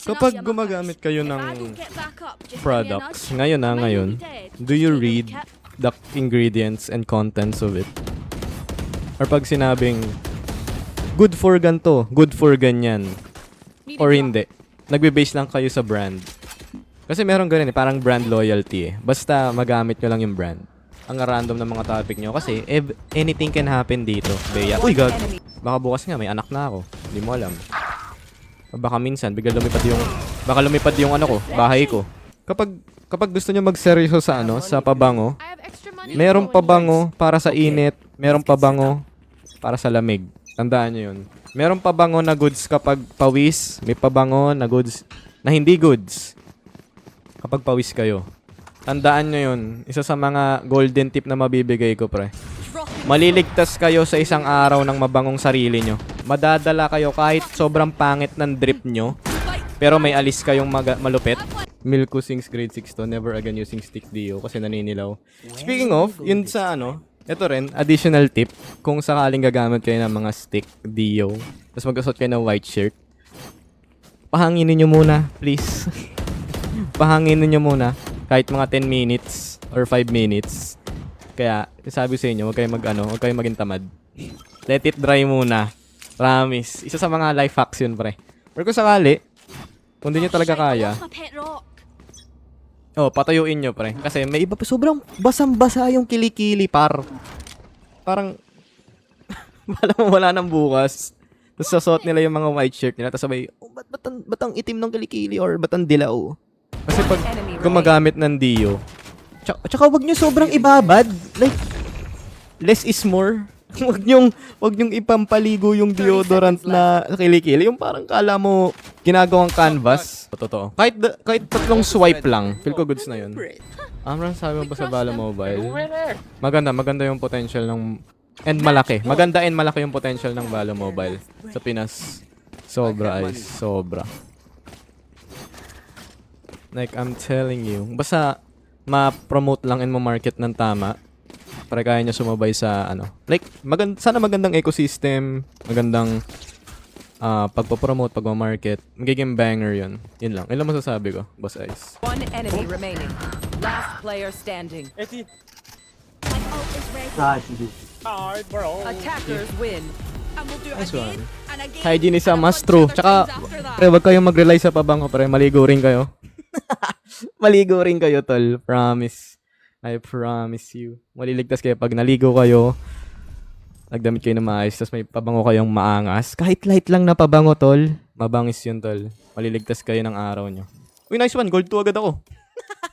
Kapag gumagamit kayo ng products, ngayon na ngayon, do you read the ingredients and contents of it? Or pag sinabing, good for ganto, good for ganyan, or hindi, nagbe-base lang kayo sa brand. Kasi meron ganun eh, parang brand loyalty eh. Basta magamit nyo lang yung brand. Ang random ng mga topic nyo. Kasi anything can happen dito. Beya. Uy, God. Baka bukas nga, may anak na ako. Hindi mo alam. Baka minsan, bigla lumipad yung... Baka lumipad yung ano ko, bahay ko. Kapag kapag gusto nyo magseryoso sa ano, sa pabango, merong pabango para sa init, merong pabango para sa lamig. Tandaan nyo yun. Merong pabango na goods kapag pawis, may pabango na goods na hindi goods kapag pawis kayo. Tandaan nyo yun. Isa sa mga golden tip na mabibigay ko, pre. Maliligtas kayo sa isang araw ng mabangong sarili nyo. Madadala kayo kahit sobrang pangit ng drip nyo, pero may alis kayong maga- malupit. Milko sings grade 6 to, never again using stick Dio kasi naninilaw. Speaking of, yun sa ano, ito rin, additional tip, kung sakaling gagamit kayo ng mga stick Dio, tapos magkasot kayo ng white shirt, pahanginin nyo muna, please. pahanginin nyo muna, kahit mga 10 minutes or 5 minutes. Kaya, sabi sa inyo, huwag kayong mag, ano, huwag kayong maging tamad. Let it dry muna. Promise. Isa sa mga life hacks yun, pre. Pero kung sakali, kung di nyo talaga kaya, oh, patuyuin nyo, pre. Kasi may iba pa, sobrang basang-basa yung kilikili, par. Parang, wala mo wala nang bukas. Tapos sasuot nila yung mga white shirt nila. Tapos sabay, oh, ba't, ba't, ang, ba't ang itim ng kilikili or ba't ang dilaw? Kasi pag gumagamit ng Dio, tsaka, tsaka wag nyo sobrang ibabad. Like, less is more. wag nyong, wag nyong ipampaligo yung deodorant na kilikili. Yung parang kala mo ginagawang canvas. Totoo. Kahit, da- kahit tatlong swipe lang, feel ko goods na yun. Amran, sabi mo ba sa Bala Mobile? Maganda, maganda yung potential ng... And malaki. Maganda and malaki yung potential ng Bala Mobile sa Pinas. Sobra, ay sobra. Like, I'm telling you. Basta, ma-promote lang and ma-market ng tama para kaya niya sumabay sa ano. Like, magand sana magandang ecosystem, magandang ah pagpo-promote, pagma-market. Magiging banger yun. Yun lang. Lang masasabi ko, Boss Ice. One enemy remaining. Last player standing. Attackers win. Nice one. Hygiene is a must true. Tsaka, pre, wag kayong mag-rely sa pabango, pre. Maligo rin kayo. Maligo rin kayo, tol. Promise. I promise you. Maliligtas kayo pag naligo kayo. Nagdamit kayo ng maayos, tapos may pabango kayong maangas. Kahit light lang na pabango, tol. Mabangis yun, tol. Maliligtas kayo ng araw nyo. Uy, nice one. Gold 2 agad ako.